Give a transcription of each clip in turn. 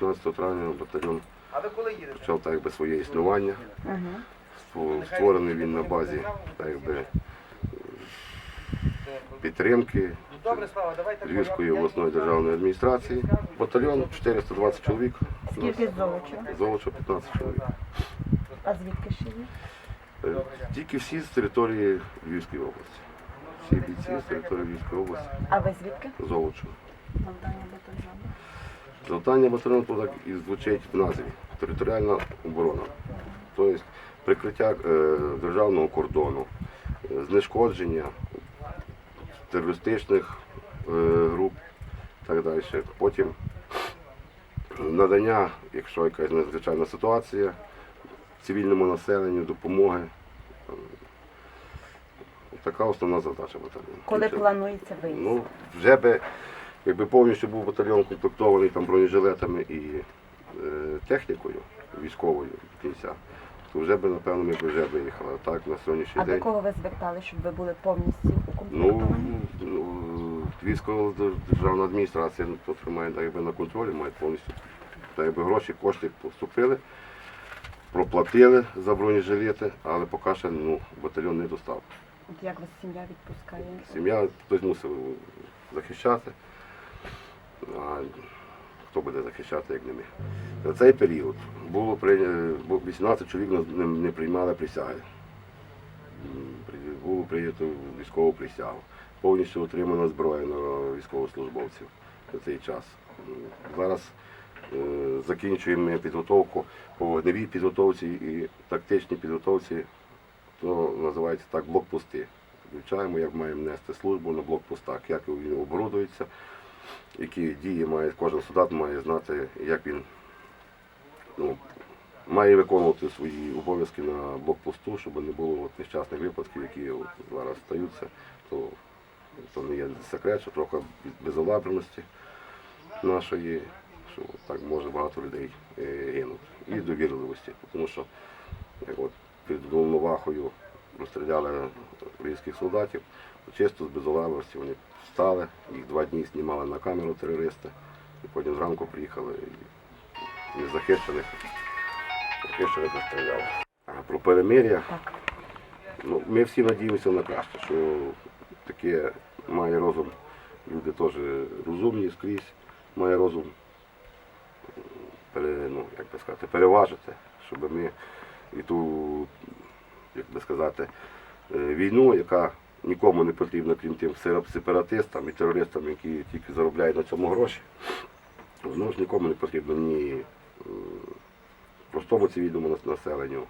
15 травня батальйон почав так якби своє існування. Створений він на базі так якби підтримки. Львівської обласної державної адміністрації. Батальйон 420 чоловік. Скільки з Золочева? Золоча 15 чоловік. А звідки ще є? Е, Тільки всі з території Львівської області. Всі бійці з території Львівської області. А ви звідки? Золоча. Завдання батальйону. Завдання батальйону так і звучить в назві територіальна оборона. Тобто прикриття е, державного кордону, е, знешкодження терористичних е, груп і так далі. Потім надання, якщо якась надзвичайна ситуація, цивільному населенню допомоги. Така основна задача батальйону. Коли планується виїзд? Ну, вже би, якби повністю був батальйон комплектований там бронежилетами і е, технікою військовою до кінця, то вже би, напевно, ми б вже виїхали. А Так, на сьогоднішній А до кого ви звертали, щоб ви були повністю Ну, укомплектовані? ну, військова державна адміністрація ну, тримає так, якби, на контролі, має повністю так, якби, гроші, кошти поступили, проплатили за бронежилети, але поки ще ну, батальйон не достав. От як вас сім'я відпускає? Сім'я хтось мусив захищати. Хто буде захищати, як не ми. За цей період було прийнято, 18 чоловік не- не, приймали присяги. Було прийнято військову присягу. Повністю отримана зброя на військовослужбовців за цей час. Зараз е, закінчуємо підготовку по вогневій підготовці і тактичній підготовці то називається так блокпости. Вивчаємо, як маємо нести службу на блокпостах, як він оборудується, які дії має кожен солдат має знати, як він ну, має виконувати свої обов'язки на блокпосту, щоб не було от нещасних випадків, які от зараз стаються, то, то не є секрет, що трохи безалаберності нашої, що так може багато людей е, гинуть. І довірливості. Тому що от під Волновахою розстріляли російських солдатів, чисто з безалаберності вони встали, їх два дні знімали на камеру терористи, і потім зранку приїхали і незахищених, захищених розстріляли. А про перемир'я, ну, ми всі надіємося на краще, що таке має розум, люди теж розумні скрізь, має розум. Пере, ну, як би сказати, переважити, щоб ми і ту, як би сказати, е, війну, яка нікому не потрібна, крім тим сепаратистам і терористам, які тільки заробляють на цьому гроші, воно ж нікому не потрібно ні е, простому цивільному населенню.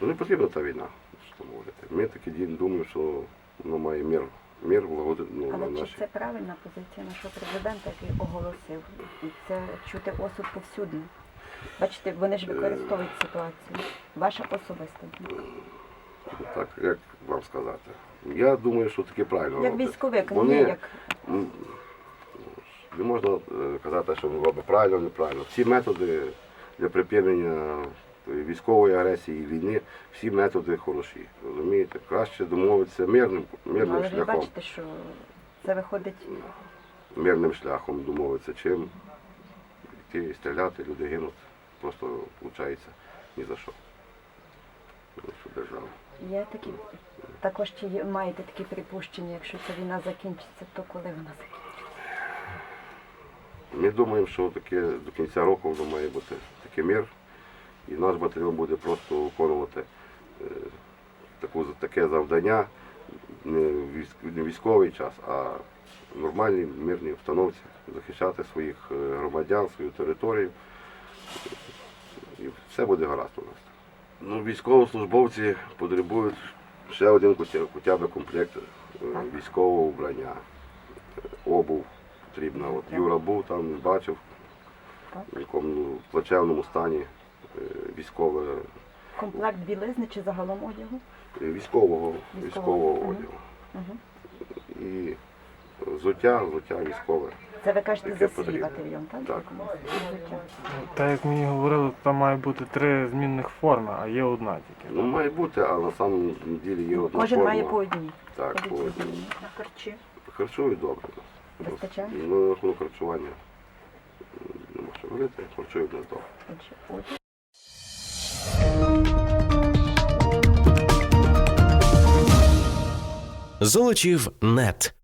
Ну, не потрібна та війна, що мовити. Ми таки дім думаємо, що воно має мир, мир влагоди, ну, на Але чи це правильна позиція нашого президента, який оголосив? І це чути осуд повсюдно. Бачите, вони ж використовують ситуацію. Ваша особиста думка. Так, як вам сказати? Я думаю, що таке правильно. Як військовик, Вони, не як Не можна е, казати, що він робить правильно, неправильно. Всі методи для припинення військової агресії і війни, всі методи хороші. Розумієте? Краще домовитися мирним, мирним але шляхом. бачите, що це виходить. Мирним шляхом домовитися, чим йти стріляти, люди гинуть. Просто виходить ні за що. Держава. Є такі також чи маєте такі припущення, якщо ця війна закінчиться, то коли вона закінчиться? Ми думаємо, що таке до кінця року воно має бути такий мир, і наш батальйон буде просто виконувати таку, таке завдання не військовий час, а в нормальній мирній обстановці, захищати своїх е, громадян, свою територію. І все буде гаразд у нас. Ну, військовослужбовці потребують ще один хоча, б комплект е, військового вбрання, обув потрібна. От Юра був там, бачив, в якому ну, плачевному стані е, військове, Комплект білизни чи загалом одягу? військового, Військового, військового одягу. Угу. І взуття, взуття військове. Це ви кажете за свій батальйон, так? Так. Так як мені говорили, там має бути три змінних форми, а є одна тільки. Ну, має бути, а на самом ділі є одна Кожен форма. має по одній. Так, по одній. одній. Харчі. Харчують добре. Вистачає? Ну, на рахунок харчування. Видите, харчує гнездо. Отже, ось. Золочів нет.